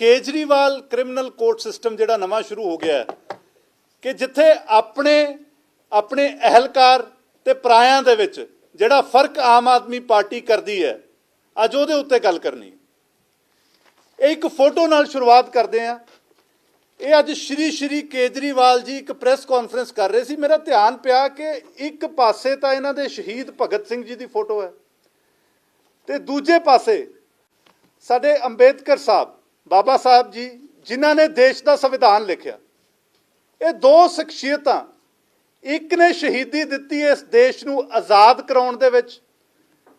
Kejriwal criminal court system ਜਿਹੜਾ ਨਵਾਂ ਸ਼ੁਰੂ ਹੋ ਗਿਆ ਕਿ ਜਿੱਥੇ ਆਪਣੇ ਆਪਣੇ ਅਹਿਲਕਾਰ ਤੇ ਪਰਾਇਆਂ ਦੇ ਵਿੱਚ ਜਿਹੜਾ ਫ਼ਰਕ ਆਮ ਆਦਮੀ ਪਾਰਟੀ ਕਰਦੀ ਹੈ, ਅੱਜ ਉਹਦੇ ਉੱਤੇ ਗੱਲ ਕਰਨੀ ਇਹ ਇੱਕ ਫੋਟੋ ਨਾਲ ਸ਼ੁਰੂਆਤ ਕਰਦੇ ਹਾਂ। ਇਹ ਅੱਜ ਸ਼੍ਰੀ ਸ਼੍ਰੀ ਕੇਜਰੀਵਾਲ ਜੀ ਇੱਕ ਪ੍ਰੈਸ ਕਾਨਫਰੰਸ ਕਰ ਰਹੇ ਸੀ। ਮੇਰਾ ਧਿਆਨ ਪਿਆ ਕਿ ਇੱਕ ਪਾਸੇ ਤਾਂ ਇਹਨਾਂ ਦੇ ਸ਼ਹੀਦ ਭਗਤ ਸਿੰਘ ਜੀ ਦੀ ਫੋਟੋ ਹੈ ਤੇ ਦੂਜੇ ਪਾਸੇ ਸਾਡੇ ਅੰਬੇਦਕਰ ਸਾਹਿਬ ਬਾਬਾ ਸਾਹਿਬ ਜੀ, ਜਿਨ੍ਹਾਂ ਨੇ ਦੇਸ਼ ਦਾ ਸੰਵਿਧਾਨ ਲਿਖਿਆ, ਇਹ ਦੋ ਸ਼ਖਸੀਅਤਾਂ, ਇੱਕ ਨੇ ਸ਼ਹੀਦੀ ਦਿੱਤੀ ਇਸ ਦੇਸ਼ ਨੂੰ ਆਜ਼ਾਦ ਕਰਾਉਣ ਦੇ ਵਿੱਚ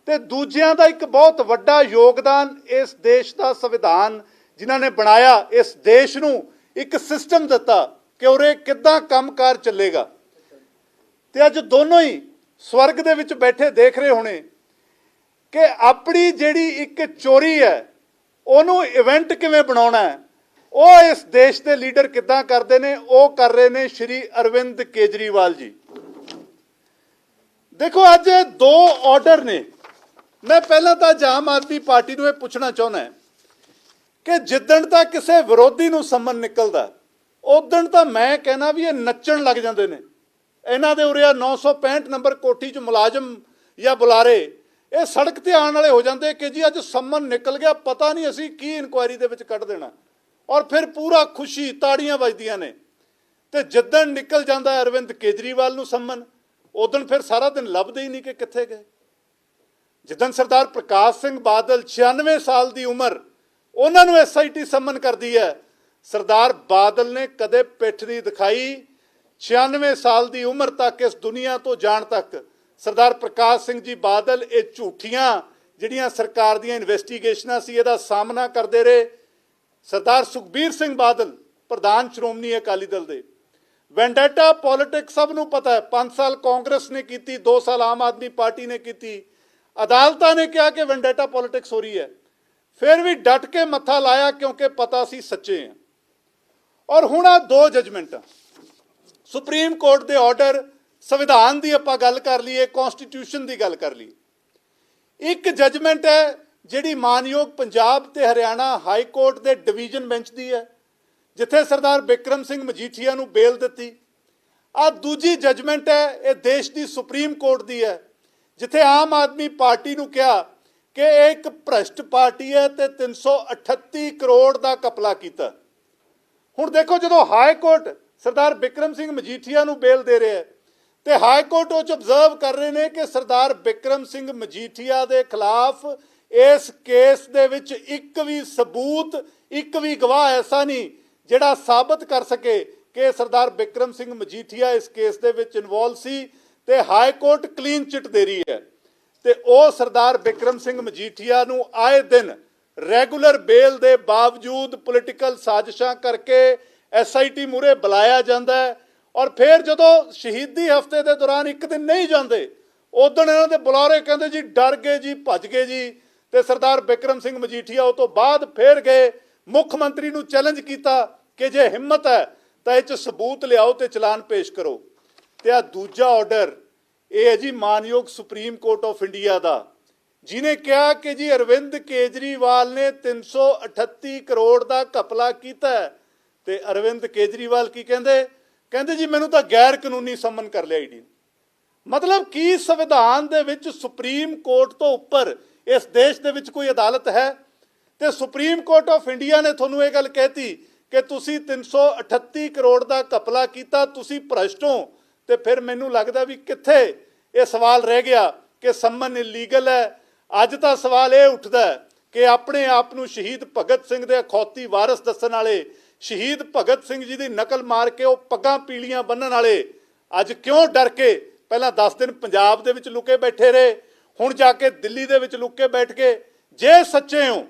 ਤੇ ਦੂਜਿਆਂ ਦਾ ਇੱਕ ਬਹੁਤ ਵੱਡਾ ਯੋਗਦਾਨ ਇਸ ਦੇਸ਼ ਦਾ ਸੰਵਿਧਾਨ, ਜਿਨ੍ਹਾਂ ਨੇ ਬਣਾਇਆ, ਇਸ ਦੇਸ਼ ਨੂੰ ਇੱਕ ਸਿਸਟਮ ਦਿੱਤਾ ਕਿ ਉਰੇ ਕਿੱਦਾਂ ਕੰਮਕਾਰ ਚੱਲੇਗਾ। ਤੇ ਅੱਜ ਦੋਨੋਂ ਹੀ ਸਵਰਗ ਦੇ ਵਿੱਚ ਬੈਠੇ ਦੇਖ ਰਹੇ ਹੋਣੇ ਕਿ ਆਪਣੀ ਜਿਹੜੀ ਇੱਕ ਚੋਰੀ ਹੈ ਉਹਨੂੰ ਇਵੈਂਟ ਕਿਵੇਂ ਬਣਾਉਣਾ ਹੈ? ਉਹ ਇਸ ਦੇਸ਼ ਦੇ ਲੀਡਰ ਕਿੱਦਾਂ ਕਰਦੇ ਨੇ? ਉਹ ਕਰ ਰਹੇ ਨੇ ਸ਼੍ਰੀ ਅਰਵਿੰਦ ਕੇਜਰੀਵਾਲ ਜੀ। ਦੇਖੋ, ਅੱਜ ਇਹ ਦੋ ਆਰਡਰ ਨੇ। ਮੈਂ ਪਹਿਲਾਂ ਤਾਂ ਆਮ ਆਦਮੀ ਪਾਰਟੀ ਨੂੰ ਇਹ ਪੁੱਛਣਾ ਚਾਹੁੰਦਾ ਕਿ ਜਿੱਦਣ ਤਾਂ ਕਿਸੇ ਵਿਰੋਧੀ ਨੂੰ ਸੰਮਨ ਨਿਕਲਦਾ ਉਦਣ ਤਾਂ ਮੈਂ ਕਹਿਣਾ ਵੀ ਇਹ ਨੱਚਣ ਲੱਗ ਜਾਂਦੇ ਨੇ। ਇਹਨਾਂ ਦੇ ਉਰੇ ਆ 965 ਨੰਬਰ ਕੋਠੀ 'ਚ ਮੁਲਾਜ਼ਮ ਜਾਂ ਬੁਲਾਰੇ ਇਹ ਸੜਕ ਤੇ ਆਉਣ ਵਾਲੇ ਹੋ ਜਾਂਦੇ ਕਿ ਜੀ ਅੱਜ ਸੰਮਨ ਨਿਕਲ ਗਿਆ, ਪਤਾ ਨਹੀਂ ਅਸੀਂ ਕੀ ਇਨਕੁਆਇਰੀ ਦੇ ਵਿੱਚ ਕੱਢ ਦੇਣਾ। ਔਰ ਫਿਰ ਪੂਰਾ ਖੁਸ਼ੀ, ਤਾੜੀਆਂ ਵੱਜਦੀਆਂ ਨੇ। ਤੇ ਜਿੱਦਣ ਨਿਕਲ ਜਾਂਦਾ ਅਰਵਿੰਦ ਕੇਜਰੀਵਾਲ ਨੂੰ ਸੰਮਨ ਉਦਣ ਫਿਰ ਸਾਰਾ ਦਿਨ ਲੱਭਦੇ ਹੀ ਨਹੀਂ ਕਿ ਕਿੱਥੇ ਗਏ। ਜਿੱਦਣ ਸਰਦਾਰ ਪ੍ਰਕਾਸ਼ ਸਿੰਘ ਬਾਦਲ 96 ਸਾਲ ਦੀ ਉਮਰ, ਉਹਨਾਂ ਨੂੰ ਐਸਆਈਟੀ ਸੰਮਨ ਕਰਦੀ ਹੈ, ਸਰਦਾਰ ਬਾਦਲ ਨੇ ਕਦੇ ਪਿੱਠ ਨਹੀਂ ਦਿਖਾਈ। 96 ਸਾਲ ਦੀ ਉਮਰ ਤੱਕ ਇਸ ਦੁਨੀਆ ਤੋਂ ਜਾਣ ਤੱਕ ਸਰਦਾਰ ਪ੍ਰਕਾਸ਼ ਸਿੰਘ ਜੀ ਬਾਦਲ ਇਹ ਝੂਠੀਆਂ ਜਿਹੜੀਆਂ ਸਰਕਾਰ ਦੀਆਂ ਇਨਵੈਸਟੀਗੇਸ਼ਨਾਂ ਸੀ, ਇਹਦਾ ਸਾਹਮਣਾ ਕਰਦੇ ਰਹੇ। ਸਰਦਾਰ ਸੁਖਬੀਰ ਸਿੰਘ ਬਾਦਲ, ਪ੍ਰਧਾਨ ਸ਼੍ਰੋਮਣੀ ਅਕਾਲੀ ਦਲ ਦੇ। ਵੈਂਡੇਟਾ ਪੋਲਿਟਿਕਸ ਸਭ ਨੂੰ ਪਤਾ ਹੈ 5 ਸਾਲ ਕਾਂਗਰਸ ਨੇ ਕੀਤੀ 2 ਸਾਲ ਆਮ ਆਦਮੀ ਪਾਰਟੀ ਨੇ ਕੀਤੀ। ਅਦਾਲਤਾਂ ਨੇ ਕਿਹਾ ਕਿ ਵੈਂਡੇਟਾ ਪੋਲਿਟਿਕਸ ਹੋ ਰਹੀ ਹੈ। ਫਿਰ ਵੀ ਡਟ ਕੇ ਮੱਥਾ ਲਾਇਆ ਕਿਉਂਕਿ ਪਤਾ ਸੀ ਸੱਚੇ ਆ ਔਰ ਹੁਣ ਆ ਦੋ ਜਜਮੈਂਟਾਂ, ਸੁਪਰੀਮ ਕੋਰਟ ਦੇ ਆਰਡਰ ਸੰਵਿਧਾਨ ਦੀ ਆਪਾਂ ਗੱਲ ਕਰ ਲਈਏ ਕਨਸਟੀਟਿਊਸ਼ਨ ਦੀ ਗੱਲ ਕਰ ਲਈਏ। ਇੱਕ ਜਜਮੈਂਟ ਹੈ ਜਿਹੜੀ ਮਾਨਯੋਗ ਪੰਜਾਬ ਤੇ ਹਰਿਆਣਾ ਹਾਈ ਕੋਰਟ ਦੇ ਡਿਵੀਜ਼ਨ ਬੈਂਚ ਦੀ ਹੈ, ਜਿੱਥੇ ਸਰਦਾਰ ਬਿਕਰਮ ਸਿੰਘ ਮਜੀਠੀਆ ਨੂੰ ਬੇਲ ਦਿੱਤੀ। ਆ ਦੂਜੀ ਜਜਮੈਂਟ ਹੈ, ਇਹ ਦੇਸ਼ ਦੀ ਸੁਪਰੀਮ ਕੋਰਟ ਦੀ ਹੈ, ਜਿੱਥੇ ਆਮ ਆਦਮੀ ਪਾਰਟੀ ਨੂੰ ਕਿਹਾ ਕਿ ਇਹ ਇੱਕ ਭ੍ਰਸ਼ਟ ਪਾਰਟੀ ਹੈ ਤੇ 338 ਕਰੋੜ ਦਾ ਕਪਲਾ ਕੀਤਾ। ਹੁਣ ਦੇਖੋ ਜਦੋਂ ਹਾਈ ਕੋਰਟ ਸਰਦਾਰ ਬਿਕਰਮ ਸਿੰਘ ਮਜੀਠੀਆ ਨੂੰ ਬੇਲ ਦੇ ਰਿਹਾ ਹੈ ਤੇ ਹਾਈ ਕੋਰਟ ਉਹ ਚ ਆਬਜ਼ਰਵ ਕਰ ਰਹੇ ਨੇ ਕਿ ਸਰਦਾਰ ਬਿਕਰਮ ਸਿੰਘ ਮਜੀਠੀਆ ਦੇ ਖਿਲਾਫ ਇਸ ਕੇਸ ਦੇ ਵਿੱਚ ਇੱਕ ਵੀ ਸਬੂਤ, ਇੱਕ ਵੀ ਗਵਾਹ ਐਸਾ ਨਹੀਂ ਜਿਹੜਾ ਸਾਬਤ ਕਰ ਸਕੇ ਕਿ ਸਰਦਾਰ ਬਿਕਰਮ ਸਿੰਘ ਮਜੀਠੀਆ ਇਸ ਕੇਸ ਦੇ ਵਿੱਚ ਇਨਵੋਲ ਸੀ ਤੇ ਹਾਈ ਕੋਰਟ ਕਲੀਨ ਚਿੱਟ ਦੇ ਰਹੀ ਹੈ। ਤੇ ਉਹ ਸਰਦਾਰ ਬਿਕਰਮ ਸਿੰਘ ਮਜੀਠੀਆ ਨੂੰ ਆਏ ਦਿਨ ਰੈਗੂਲਰ ਬੇਲ ਦੇ ਬਾਵਜੂਦ ਪੋਲੀਟੀਕਲ ਸਾਜ਼ਿਸ਼ਾਂ ਕਰਕੇ ਐਸਆਈਟੀ ਮੂਰੇ ਬੁਲਾਇਆ ਜਾਂਦਾ ਹੈ ਔਰ ਫਿਰ ਜਦੋਂ ਸ਼ਹੀਦੀ ਹਫ਼ਤੇ ਦੇ ਦੌਰਾਨ ਇੱਕ ਦਿਨ ਨਹੀਂ ਜਾਂਦੇ ਉਦੋਂ ਇਹਨਾਂ ਦੇ ਬੁਲਾਰੇ ਕਹਿੰਦੇ ਜੀ, ਡਰ ਗਏ ਜੀ, ਭੱਜ ਗਏ ਜੀ ਤੇ ਸਰਦਾਰ ਬਿਕਰਮ ਸਿੰਘ ਮਜੀਠੀਆ ਉਹ ਤੋਂ ਬਾਅਦ ਫੇਰ ਗਏ, ਮੁੱਖ ਮੰਤਰੀ ਨੂੰ ਚੈਲੰਜ ਕੀਤਾ ਕਿ ਜੇ ਹਿੰਮਤ ਹੈ ਤਾਂ ਇਹ ਚ ਸਬੂਤ ਲਿਆਓ ਤੇ ਚਲਾਨ ਪੇਸ਼ ਕਰੋ ਤੇ ਆ ਦੂਜਾ ਆਰਡਰ ਇਹ ਹੈ ਜੀ ਮਾਨਯੋਗ ਸੁਪਰੀਮ ਕੋਰਟ ਆਫ ਇੰਡੀਆ ਦਾ ਜਿਨੇ ਕਿਹਾ ਕਿ ਜੀ ਅਰਵਿੰਦ ਕੇਜਰੀਵਾਲ ਨੇ 338 ਕਰੋੜ ਦਾ ਘਪਲਾ ਕੀਤਾ ਹੈ। ਤੇ ਅਰਵਿੰਦ ਕੇਜਰੀਵਾਲ ਕੀ ਕਹਿੰਦੇ ਕਹਿੰਦੇ ਜੀ, ਮੈਨੂੰ ਤਾਂ ਗੈਰ ਕਾਨੂੰਨੀ ਸੰਮਨ ਕਰ ਲਿਆ ਈਡੀ ਮਤਲਬ ਕੀ ਸੰਵਿਧਾਨ ਦੇ ਵਿੱਚ ਸੁਪਰੀਮ ਕੋਰਟ ਤੋਂ ਉੱਪਰ ਇਸ ਦੇਸ਼ ਦੇ ਵਿੱਚ ਕੋਈ ਅਦਾਲਤ ਹੈ? ਤੇ ਸੁਪਰੀਮ ਕੋਰਟ ਆਫ ਇੰਡੀਆ ਨੇ ਤੁਹਾਨੂੰ ਇਹ ਗੱਲ ਕਹਿਤੀ ਕਿ ਤੁਸੀਂ 338 ਕਰੋੜ ਦਾ ਕਪਲਾ ਕੀਤਾ, ਤੁਸੀਂ ਭ੍ਰਸ਼ਟ ਹੋ। ਤੇ ਫਿਰ ਮੈਨੂੰ ਲੱਗਦਾ ਵੀ ਕਿੱਥੇ ਇਹ ਸਵਾਲ ਰਹਿ ਗਿਆ ਕਿ ਸੰਮਨ ਇਲੀਗਲ ਹੈ। ਅੱਜ ਤਾਂ ਸਵਾਲ ਇਹ ਉੱਠਦਾ ਕਿ ਆਪਣੇ ਆਪ ਨੂੰ ਸ਼ਹੀਦ ਭਗਤ ਸਿੰਘ ਦੇ ਅਖੌਤੀ ਵਾਰਸ ਦੱਸਣ ਵਾਲੇ ਸ਼ਹੀਦ ਭਗਤ ਸਿੰਘ ਜੀ ਦੀ ਨਕਲ ਮਾਰ ਕੇ ਉਹ ਪੱਗਾਂ ਪੀਲੀਆਂ ਬੰਨਣ ਵਾਲੇ ਅੱਜ ਕਿਉਂ ਡਰ ਕੇ ਪਹਿਲਾਂ 10 ਦਿਨ ਪੰਜਾਬ ਦੇ ਵਿੱਚ ਲੁਕੇ ਬੈਠੇ ਰਹੇ, ਹੁਣ ਜਾ ਕੇ ਦਿੱਲੀ ਦੇ ਵਿੱਚ ਲੁੱਕ ਕੇ ਬੈਠ ਕੇ ਜੇ ਸੱਚੇ ਹੋ,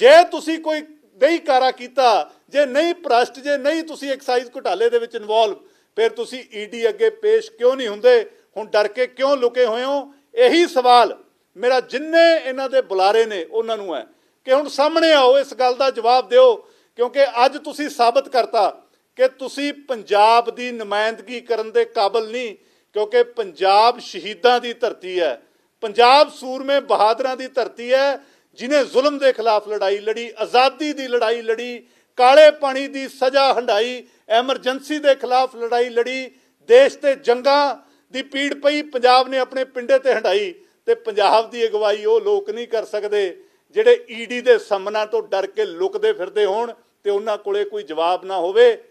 ਜੇ ਤੁਸੀਂ ਕੋਈ ਨਹੀਂ ਕਾਰਾ ਕੀਤਾ, ਜੇ ਨਹੀਂ ਭ੍ਰਸ਼ਟ, ਜੇ ਨਹੀਂ ਤੁਸੀਂ ਐਕਸਾਈਜ਼ ਘੁਟਾਲੇ ਦੇ ਵਿੱਚ ਇਨਵੋਲਵ ਫਿਰ ਤੁਸੀਂ ਈਡੀ ਅੱਗੇ ਪੇਸ਼ ਕਿਉਂ ਨਹੀਂ ਹੁੰਦੇ? ਹੁਣ ਡਰ ਕੇ ਕਿਉਂ ਲੁਕੇ ਹੋਏ ਹੋ? ਇਹੀ ਸਵਾਲ ਮੇਰਾ ਜਿੰਨੇ ਇਹਨਾਂ ਦੇ ਬੁਲਾਰੇ ਨੇ, ਉਹਨਾਂ ਨੂੰ ਹੈ ਕਿ ਹੁਣ ਸਾਹਮਣੇ ਆਓ, ਇਸ ਗੱਲ ਦਾ ਜਵਾਬ ਦਿਓ ਕਿਉਂਕਿ ਅੱਜ ਤੁਸੀਂ ਸਾਬਤ ਕਰਤਾ ਕਿ ਤੁਸੀਂ ਪੰਜਾਬ ਦੀ ਨੁਮਾਇੰਦਗੀ ਕਰਨ ਦੇ ਕਾਬਿਲ ਨਹੀਂ, ਕਿਉਂਕਿ ਪੰਜਾਬ ਸ਼ਹੀਦਾਂ ਦੀ ਧਰਤੀ ਹੈ। ਪੰਜਾਬ ਸੂਰਮੇ ਬਹਾਦਰਾਂ ਦੀ ਧਰਤੀ ਹੈ, ਜਿਨੇ ਜ਼ੁਲਮ ਦੇ ਖਿਲਾਫ ਲੜਾਈ ਲੜੀ, ਆਜ਼ਾਦੀ ਦੀ ਲੜਾਈ ਲੜੀ, ਕਾਲੇ ਪਾਣੀ ਦੀ ਸਜ਼ਾ ਹੰਡਾਈ, ਐਮਰਜੈਂਸੀ ਦੇ ਖਿਲਾਫ ਲੜਾਈ ਲੜੀ, ਦੇਸ਼ ਤੇ ਜੰਗਾਂ ਦੀ ਪੀੜ ਪਈ, ਪੰਜਾਬ ਨੇ ਆਪਣੇ ਪਿੰਡੇ ਤੇ ਹੰਡਾਈ ਤੇ ਪੰਜਾਬ ਦੀ ਅਗਵਾਈ ਉਹ ਲੋਕ ਨਹੀਂ ਕਰ ਸਕਦੇ ਜਿਹੜੇ ਈਡੀ ਦੇ ਸਾਹਮਣਾ ਤੋਂ ਡਰ ਕੇ ਲੁਕਦੇ ਫਿਰਦੇ ਹੋਣ। ਤੇ ਉਹਨਾਂ ਕੋਲੇ ਕੋਈ ਜਵਾਬ ਨਾ ਹੋਵੇ।